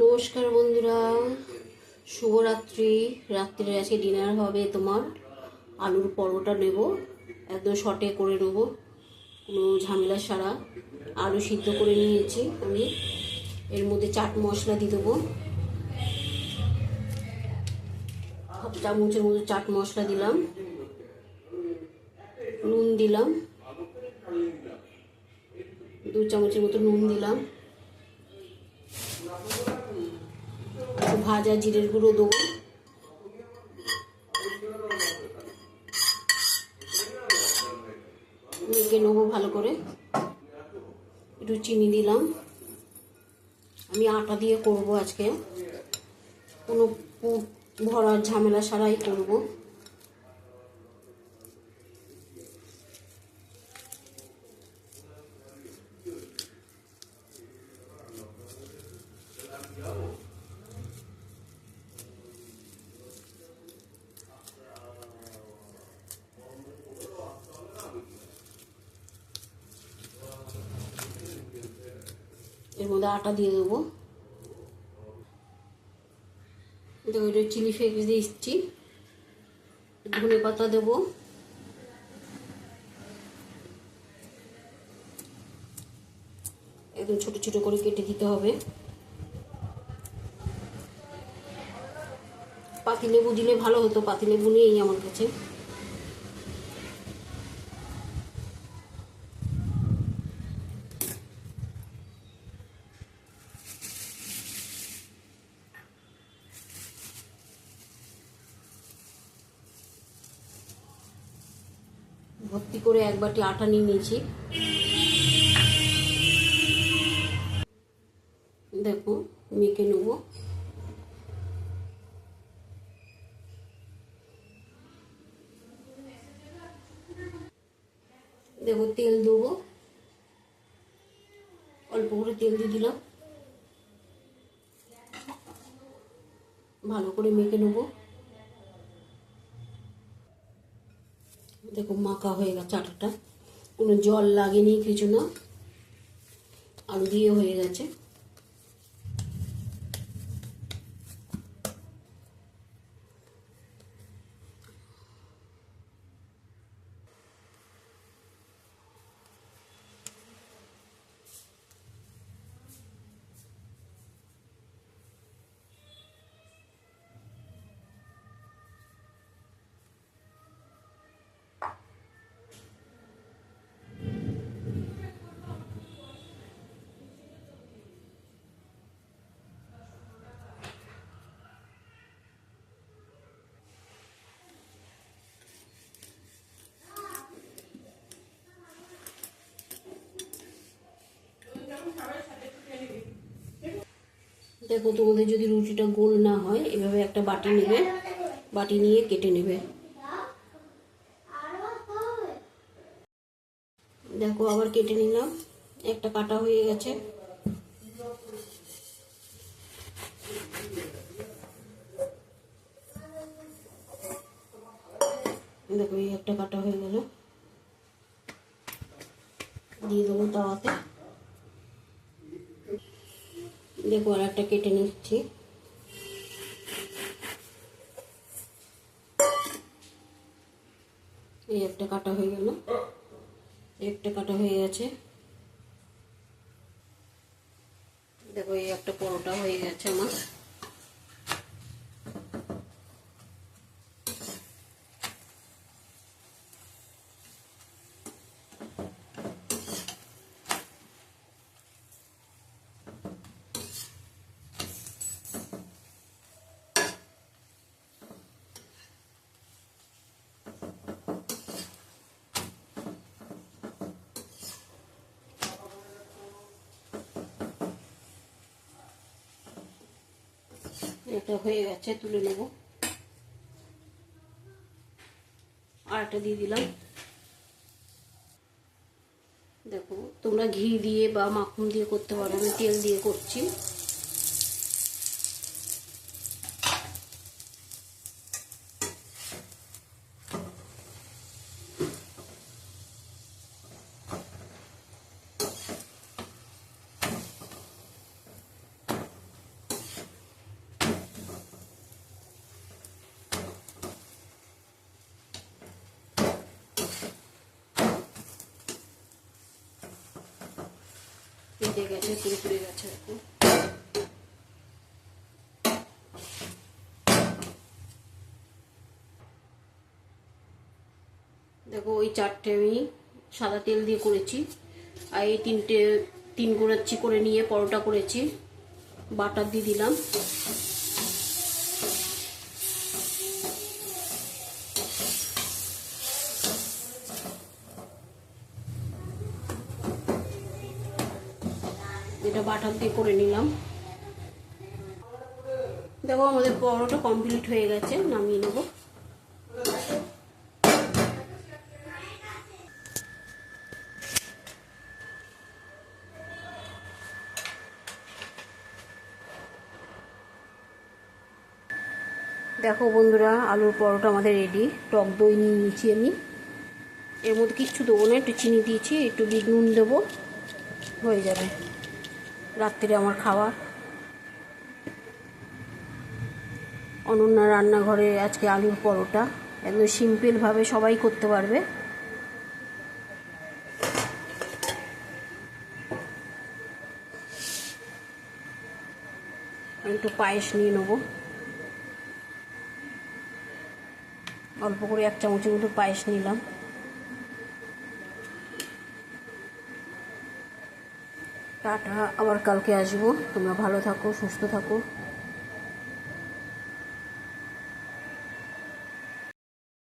নমস্কার বন্ধুরা। শুভরাত্রি। রাত্রিরে আজকে ডিনার হবে তোমার। আলুর পরোটা নেব, একদম শর্টে করে নেব, কোনো ঝামেলা সারা আলু সিদ্ধ করে নিয়েছি আমি। এর মধ্যে চাট মশলা দিয়ে দেবো। চামচের মতো চাট মশলা দিলাম। নুন দিলাম। দু চামচের মতো নুন দিলাম একটু ভাজা জিরের গুঁড়ো দেবো। মেখে নেব ভালো করে। একটু চিনি দিলাম। আমি আটা দিয়ে করব আজকে। কোনো ভরা ভরার ঝামেলা সারাই করব। এর মধ্যে আটা দিয়ে দেবো। দেখো এটা চিলি ফ্লেক্স দিচ্ছি। ধনে পাতা দেবো। একদম ছোট ছোট করে কেটে দিতে হবে। পাতিলেবু দিলে ভালো হতো, পাতিলেবু নেই আমার কাছে। ভর্তি করে এক বাটি আটা নিয়ে নিয়েছি। দেখো, মেখে নেব। দেখো, তেল দেবো। অল্প করে তেল দিয়ে দিলাম। ভালো করে মেখে নেব। দেখো মাখা হয়ে গেছে আটাটা। কোনো জল লাগেনি কিছু না। আলু দিয়ে হয়ে গেছে। দেখো, তোমাদের যদি রুটিটা গোল না হয়, এভাবে একটা বাটি নেবে। বাটি নিয়ে কেটে নেবে। দেখো, আবার কেটে নিলাম। একটা কাটা হয়ে গেছে। দেখো, এই একটা কাটা হয়ে গেল। দিয়ে দেবো তাওয়াতে। দেখো আর একটা কেটে নিচ্ছি। এই একটা কাটা হয়ে গেল। একটা কাটা হয়ে গেছে। দেখো এই একটা পরোটা হয়ে গেছে আমার। এটা হয়ে গেছে, তুলে নেব। আর একটা দিয়ে দিলাম। দেখো, তোমরা ঘি দিয়ে বা মাখন দিয়ে করতে পারো, আমি তেল দিয়ে করছি। ছিঁড়ে গেছে পুরো পুড়ে গেছে দেখো, ওই চারটে আমি সাদা তেল দিয়ে করেছি, আর এই তিনটে, তিন গুঁড়াচ্ছি করে নিয়ে পরোটা করেছি, বাটার দিয়ে দিলাম। এটা বাটার দিয়ে করে নিলাম। দেখো আমাদের পরোটা কমপ্লিট হয়ে গেছে, নামিয়ে নেব। দেখো বন্ধুরা, আলুর পরোটা আমাদের রেডি টক দই নিয়ে নিয়েছি আমি। এর মধ্যে কিচ্ছু দেবো না, একটু চিনি দিয়েছি, একটু বিট নুন দেবো। হয়ে যাবে। রাত্রিরে আমার খাবার অনন্যা রান্নাঘরে আজকে আলুর পরোটা। একদম সিম্পলভাবে সবাই করতে পারবে। একটু পায়েস নিয়ে নেব। অল্প করে এক চামচের মতো পায়েস নিলাম। টাটা আবার কালকে আসব। তোমরা ভালো থাকো সুস্থ থাকো।